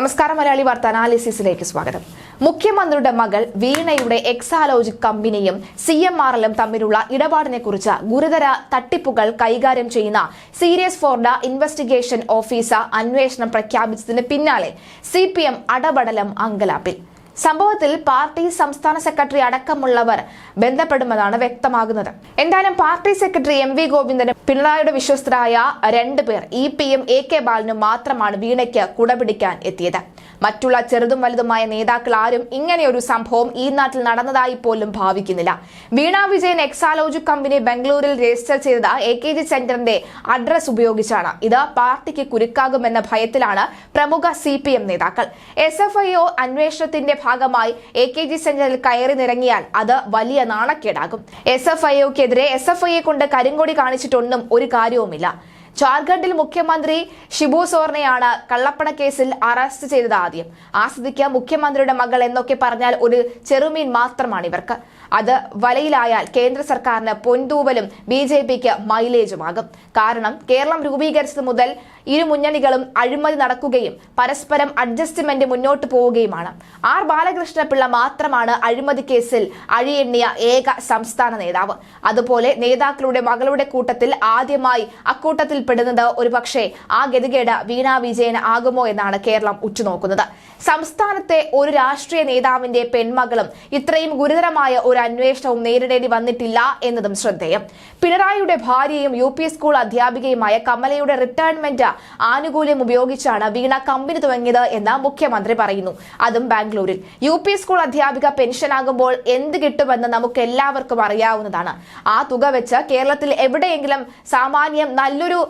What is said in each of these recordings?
നമസ്കാരം മലയാളി വാർത്ത അനാലിസിസിലേക്ക് സ്വാഗതം. മുഖ്യമന്ത്രിയുടെ മകൾ വീണയുടെ എക്സാലോജിക് കമ്പനിയും സി എം ആർ എല്ലും തമ്മിലുള്ള ഇടപാടിനെ കുറിച്ച് ഗുരുതര തട്ടിപ്പുകൾ കൈകാര്യം ചെയ്യുന്ന സീരിയസ് ഫോർഡ ഇൻവെസ്റ്റിഗേഷൻ ഓഫീസർ അന്വേഷണം പ്രഖ്യാപിച്ചതിന് പിന്നാലെ സി പി എം അടപടലം അങ്കലാപ്പിൽ. സംഭവത്തിൽ പാർട്ടി സംസ്ഥാന സെക്രട്ടറി അടക്കമുള്ളവർ ബന്ധപ്പെടുമെന്നാണ് വ്യക്തമാകുന്നത്. എന്തായാലും പാർട്ടി സെക്രട്ടറി എം വി ഗോവിന്ദനും പിണറായിയുടെ വിശ്വസ്തരായ രണ്ടുപേർ E P M A K ബാലനും മാത്രമാണ് വീണയ്ക്ക് കുടപിടിക്കാൻ എത്തിയത്. മറ്റുള്ള ചെറുതും വലുതുമായ നേതാക്കൾ ആരും ഇങ്ങനെയൊരു സംഭവം ഈ നാട്ടിൽ നടന്നതായി പോലും ഭാവിക്കുന്നില്ല. വീണ വിജയൻ എക്സാലോജി കമ്പനി ബംഗളൂരിൽ രജിസ്റ്റർ ചെയ്തത് എ കെ ജി സെന്ററിന്റെ അഡ്രസ് ഉപയോഗിച്ചാണ്. ഇത് പാർട്ടിക്ക് കുരുക്കാകുമെന്ന ഭയത്തിലാണ് പ്രമുഖ സി പി എം നേതാക്കൾ. എസ് എഫ് ഐ ഒ അന്വേഷണത്തിന്റെ ഭാഗമായി എ കെ ജി സെന്ററിൽ കയറി നിറങ്ങിയാൽ അത് വലിയ നാണക്കേടാകും. എസ് എഫ് ഐ ഒക്കെതിരെ എസ് എഫ് ഐയെ കൊണ്ട് കരിങ്കൊടി കാണിച്ചിട്ടൊന്നും ഒരു കാര്യവുമില്ല. ജാർഖണ്ഡിൽ മുഖ്യമന്ത്രി ഷിബു സോറിനെയാണ് കള്ളപ്പണ കേസിൽ അറസ്റ്റ് ചെയ്തത് ആദ്യം. ആസ്വദിക്ക മുഖ്യമന്ത്രിയുടെ മകൾ എന്നൊക്കെ പറഞ്ഞാൽ ഒരു ചെറുമീൻ മാത്രമാണ് ഇവർക്ക്. അത് വലയിലായാൽ കേന്ദ്ര സർക്കാരിന് പൊൻതൂവലും ബി ജെ പിക്ക് മൈലേജുമാകും. കാരണം കേരളം രൂപീകരിച്ചത് മുതൽ ഇരു മുന്നണികളും അഴിമതി നടക്കുകയും പരസ്പരം അഡ്ജസ്റ്റ്മെന്റ് മുന്നോട്ട് പോവുകയുമാണ്. ആർ ബാലകൃഷ്ണപിള്ള മാത്രമാണ് അഴിമതി കേസിൽ അഴിയെണ്ണിയ ഏക സംസ്ഥാന നേതാവ്. അതുപോലെ നേതാക്കളുടെ മകളുടെ കൂട്ടത്തിൽ ആദ്യമായി അക്കൂട്ടത്തിൽ പെടുന്നത് ഒരുപക്ഷെ ആ ഗതികേട് വീണാ വിജയൻ ആകുമോ എന്നാണ് കേരളം ഉറ്റുനോക്കുന്നത്. സംസ്ഥാനത്തെ ഒരു രാഷ്ട്രീയ നേതാവിന്റെ പെൺമകളും ഇത്രയും ഗുരുതരമായ ഒരു അന്വേഷണവും നേരിടേണ്ടി വന്നിട്ടില്ല എന്നതും ശ്രദ്ധേയം. പിണറായിയുടെ ഭാര്യയും യു സ്കൂൾ അധ്യാപികയുമായ കമലയുടെ റിട്ടയർമെന്റ് ആനുകൂല്യം ഉപയോഗിച്ചാണ് വീണ കമ്പനി തുടങ്ങിയത് എന്ന് മുഖ്യമന്ത്രി പറയുന്നു. അതും ബാംഗ്ലൂരിൽ. യു സ്കൂൾ അധ്യാപിക പെൻഷനാകുമ്പോൾ എന്ത് കിട്ടുമെന്ന് നമുക്ക് എല്ലാവർക്കും അറിയാവുന്നതാണ്. ആ തുക വെച്ച് കേരളത്തിൽ എവിടെയെങ്കിലും സാമാന്യം നല്ലൊരു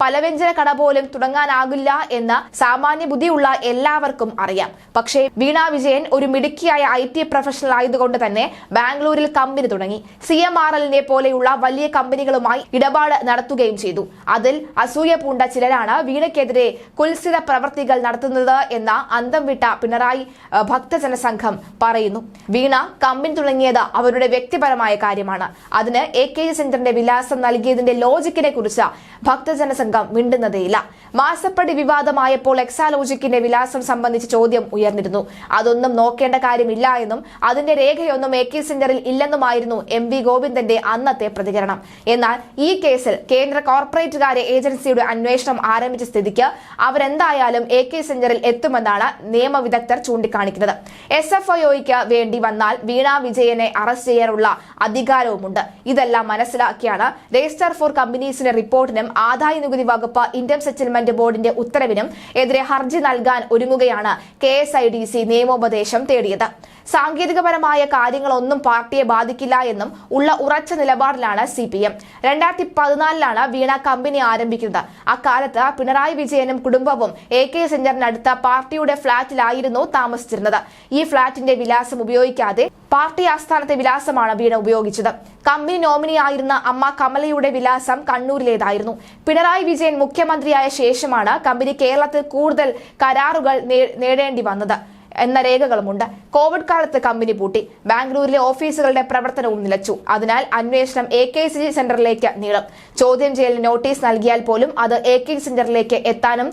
പലവ്യഞ്ജന കട പോലും തുടങ്ങാനാകില്ല എന്ന് സാമാന്യ ബുദ്ധിയുള്ള എല്ലാവർക്കും അറിയാം. പക്ഷേ വീണ വിജയൻ ഒരു മിടുക്കിയായ ഐ ടി പ്രൊഫഷണൽ ആയതുകൊണ്ട് തന്നെ ബാംഗ്ലൂരിൽ കമ്പനി തുടങ്ങി. സി എം ആർ എല്ലിനെ പോലെയുള്ള വലിയ കമ്പനികളുമായി ഇടപാട് നടത്തുകയും ചെയ്തു. അതിൽ അസൂയ പൂണ്ട ചിലരാണ് വീണയ്ക്കെതിരെ കുൽസിത പ്രവർത്തികൾ നടത്തുന്നത് എന്ന അന്തം വിട്ട പിണറായി ഭക്തജനസംഘം ഭക്തജന സംഘം പറയുന്നു. വീണ കമ്പനി തുടങ്ങിയത് അവരുടെ വ്യക്തിപരമായ കാര്യമാണ്. അതിന് എ കെ ജി സെന്ററിന്റെ വിലാസം നൽകിയതിന്റെ ലോജിക്കിനെ കുറിച്ച് ഭക്തജന സംഘം മിണ്ടുന്നതേയില്ല. മാസപ്പടി വിവാദമായപ്പോൾ എക്സാലോജിക്കിന്റെ വിലാസം സംബന്ധിച്ച് ചോദ്യം ഉയർന്നിരുന്നു. അതൊന്നും നോക്കേണ്ട കാര്യമില്ല എന്നും അതിന്റെ രേഖയൊന്നും എ കെ സെന്ററിൽ ഇല്ലെന്നുമായിരുന്നു എം വി ഗോവിന്ദന്റെ അന്നത്തെ പ്രതികരണം. എന്നാൽ ഈ കേസിൽ കേന്ദ്ര കോർപ്പറേറ്റുകാരെ ഏജൻസിയുടെ അന്വേഷണം ആരംഭിച്ച സ്ഥിതിക്ക് അവരെന്തായാലും എ കെ സെന്ററിൽ എത്തുമെന്നാണ് നിയമവിദഗ്ധർ ചൂണ്ടിക്കാണിക്കുന്നത്. എസ് എഫ് ഐഒയ്ക്ക് വേണ്ടി വന്നാൽ വീണ വിജയനെ അറസ്റ്റ് ചെയ്യാനുള്ള അധികാരവുമുണ്ട്. ഇതെല്ലാം മനസ്സിലാക്കിയാണ് രജിസ്റ്റർ ഫോർ കമ്പനീസിന്റെ റിപ്പോർട്ടിനും ആദായ നികുതി വകുപ്പ് ഇന്ത്യൻ സെറ്റിൽമെന്റ് ബോർഡിന്റെ ഉത്തരവിനും എതിരെ ഹർജി നൽകാൻ ഒരുങ്ങുകയാണ് K S I D C നിയമോപദേശം തേടിയത്. സാങ്കേതികപരമായ കാര്യങ്ങളൊന്നും പാർട്ടിയെ ബാധിക്കില്ല എന്നും ഉള്ള ഉറച്ച നിലപാടിലാണ് സി പി എം. രണ്ടായിരത്തി പതിനാലിലാണ് വീണ കമ്പനി ആരംഭിക്കുന്നത്. അക്കാലത്ത് പിണറായി വിജയനും കുടുംബവും എ കെ സെന്ററിനടുത്ത പാർട്ടിയുടെ ഫ്ളാറ്റിലായിരുന്നു താമസിച്ചിരുന്നത്. ഈ ഫ്ളാറ്റിന്റെ വിലാസം ഉപയോഗിക്കാതെ പാർട്ടി ആസ്ഥാനത്തെ വിലാസമാണ് വീണ ഉപയോഗിച്ചത്. കമ്പനി നോമിനിയായിരുന്ന അമ്മ കമലയുടെ വിലാസം കണ്ണൂരിലേതായിരുന്നു. പിണറായി വിജയൻ മുഖ്യമന്ത്രിയായ ശേഷമാണ് കമ്പനി കേരളത്തിൽ കൂടുതൽ കരാറുകൾ നേടേണ്ടി വന്നത്. എന്ന രേഖകളുമുണ്ട്. കോവിഡ് കാലത്ത് കമ്പനി പൂട്ടി. ബാംഗ്ലൂരിലെ ഓഫീസുകളുടെ പ്രവർത്തനവും നിലച്ചു. അതിനാൽ അന്വേഷണം എ കെ സി സെന്ററിലേക്ക് നീളും. ചോദ്യം ചെയ്യൽ നോട്ടീസ് നൽകിയാൽ പോലും അത് എ കെ സെന്ററിലേക്ക് എത്താനും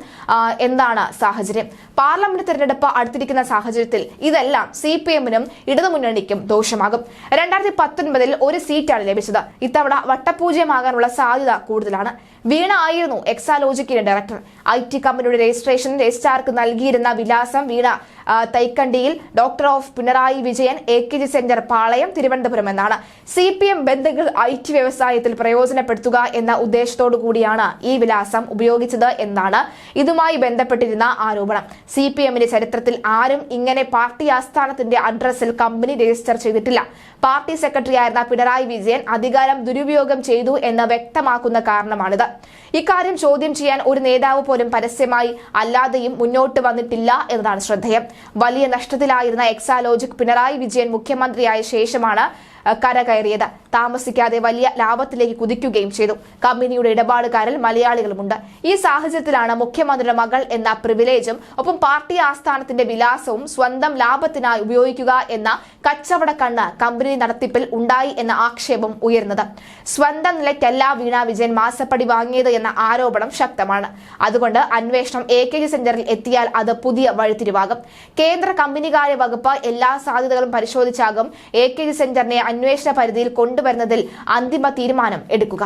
എന്താണ് സാഹചര്യം? പാർലമെന്റ് തെരഞ്ഞെടുപ്പ് അടുത്തിരിക്കുന്ന സാഹചര്യത്തിൽ ഇതെല്ലാം സി പി എമ്മിനും ഇടതുമുന്നണിക്കും ദോഷമാകും. രണ്ടായിരത്തി പത്തൊൻപതിൽ ഒരു സീറ്റാണ് ലഭിച്ചത്. ഇത്തവണ വട്ടപൂജ്യമാകാനുള്ള സാധ്യത കൂടുതലാണ്. വീണ ആയിരുന്നു എക്സാലോജിക്കിന്റെ ഡയറക്ടർ ഐ ടി കമ്പനിയുടെ രജിസ്ട്രേഷൻ രജിസ്ട്രാർക്ക് നൽകിയിരുന്ന വിലാസം Veena തൈക്കണ്ടിയിൽ doctor of Pinarayi Vijayan A K G centre Palayam Thiruvananthapuram എന്നാണ്. സി പി എം ബന്ധുക്കൾ ഐ ടി വ്യവസായത്തിൽ പ്രയോജനപ്പെടുത്തുക എന്ന ഉദ്ദേശത്തോടു കൂടിയാണ് ഈ വിലാസം ഉപയോഗിച്ചത് എന്നാണ് ഇതുമായി ബന്ധപ്പെട്ടിരുന്ന ആരോപണം. സി പി എമ്മിന്റെ ചരിത്രത്തിൽ ആരും ഇങ്ങനെ പാർട്ടി ആസ്ഥാനത്തിന്റെ അഡ്രസ്സിൽ കമ്പനി രജിസ്റ്റർ ചെയ്തിട്ടില്ല. പാർട്ടി സെക്രട്ടറിയായിരുന്ന പിണറായി വിജയൻ അധികാരം ദുരുപയോഗം ചെയ്തു എന്ന് വ്യക്തമാക്കുന്ന കാരണമാണിത്. ഇക്കാര്യം ചോദ്യം ചെയ്യാൻ ഒരു നേതാവ് പോലും പരസ്യമായി അല്ലാതെയും മുന്നോട്ട് വന്നിട്ടില്ല എന്നതാണ് ശ്രദ്ധേയം. വലിയ നഷ്ടത്തിലായിരുന്ന എക്സാലോജിക് പിണറായി വിജയൻ മുഖ്യമന്ത്രിയായ ശേഷമാണ് കരകയറിയത് താമസിക്കാതെ വലിയ ലാഭത്തിലേക്ക് കുതിക്കുകയും ചെയ്തു. കമ്പനിയുടെ ഇടപാടുകാരിൽ മലയാളികളുമുണ്ട്. ഈ സാഹചര്യത്തിലാണ് മുഖ്യമന്ത്രിയുടെ മകൾ എന്ന പ്രിവിലേജും ഒപ്പം പാർട്ടി ആസ്ഥാനത്തിന്റെ വിലാസവും സ്വന്തം ലാഭത്തിനായി ഉപയോഗിക്കുക എന്ന കച്ചവട കണ്ണ് കമ്പനി നടത്തിപ്പിൽ ഉണ്ടായി എന്ന ആക്ഷേപം ഉയർന്നത്. സ്വന്തം നിലയ്ക്കല്ല വീണ വിജയൻ മാസപ്പടി വാങ്ങിയത് എന്ന ആരോപണം ശക്തമാണ്. അതുകൊണ്ട് അന്വേഷണം എ കെ ജി സെന്ററിൽ എത്തിയാൽ അത് പുതിയ വഴിത്തിരിവാകും. കേന്ദ്ര കമ്പനികാര്യ വകുപ്പ് എല്ലാ സാധ്യതകളും പരിശോധിച്ചാകും എ കെ ജി സെന്ററിനെ അന്വേഷണ പരിധിയിൽ കൊണ്ടുവരുന്നതിൽ അന്തിമ തീരുമാനം എടുക്കുക